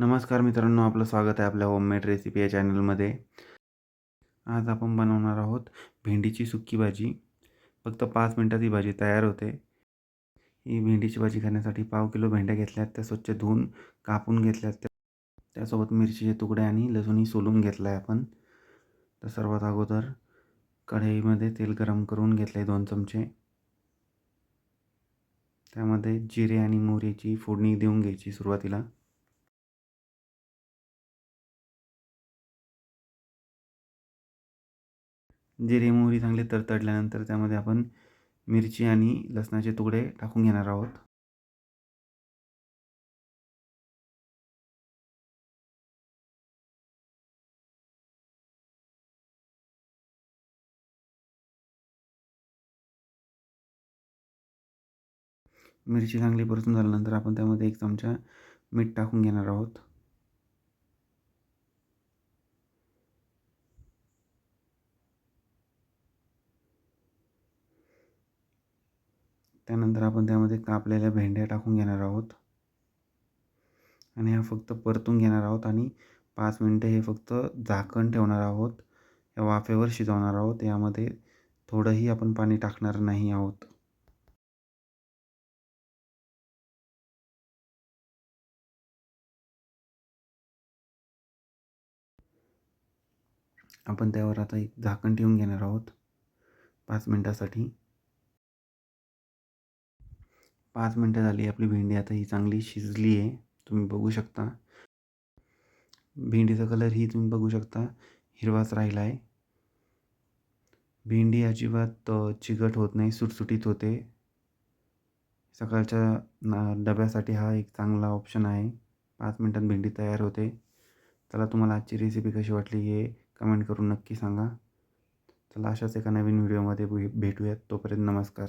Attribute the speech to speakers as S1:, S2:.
S1: नमस्कार मित्रांनो आपलं स्वागत आहे आपल्या होममेड रेसिपी या चॅनलमध्ये आज आपण बनवणार आहोत भेंडीची सुक्की भाजी. फक्त पाच मिनटात ही भाजी तयार होते. ही भेंडीची भाजी करण्यासाठी पाव किलो भेंड्या घेतल्यात त्या स्वच्छ धुवून कापून घेतल्यात. त्या त्यासोबत मिरचीचे तुकडे आणि लसूणही सोलून घेतला आहे आपण. तर सर्वात अगोदर कढईमध्ये तेल गरम करून घेतलं आहे दोन चमचे. त्यामध्ये जिरे आणि मोहरीची फोडणी देऊन घ्यायची सुरुवातीला. जिरे मोहरी चांगले तरतडल्यानंतर त्यामध्ये आपण मिरची आणि लसणाचे तुकडे टाकून घेणार आहोत. मिरची चांगली परतून झाल्यानंतर आपण त्यामध्ये एक चमचा मीठ टाकून घेणार आहोत. त्यानंतर आपण त्यामध्ये कापलेल्या भेंड्या टाकून घेणार आहोत. आणि ह्या फक्त परतून घेणार आहोत आणि पाच मिनटं हे फक्त झाकण ठेवणार आहोत. या वाफेवर शिजवणार आहोत. यामध्ये थोडंही आपण पाणी टाकणार नाही आहोत. आपण त्यावर आता एक झाकण ठेवून घेणार आहोत. पाच मिनटासाठी. पाच मिनटं झाली आपली भेंडी आता ही चांगली शिजली आहे. तुम्ही बघू शकता. भेंडीचा कलर ही तुम्ही बघू शकता. हिरवाच राहिला आहे. भेंडी अजिबात चिकट होत नाही सुटसुटीत होते. सकाळच्या ना डब्यासाठी हा एक चांगला ऑप्शन आहे. पाच मिनटात भेंडी तयार होते. चला तुम्हाला आजची रेसिपी कशी वाटली हे कमेंट करून नक्की सांगा. चला अशाच एका नवीन व्हिडिओमध्ये भेटूयात. तोपर्यंत नमस्कार.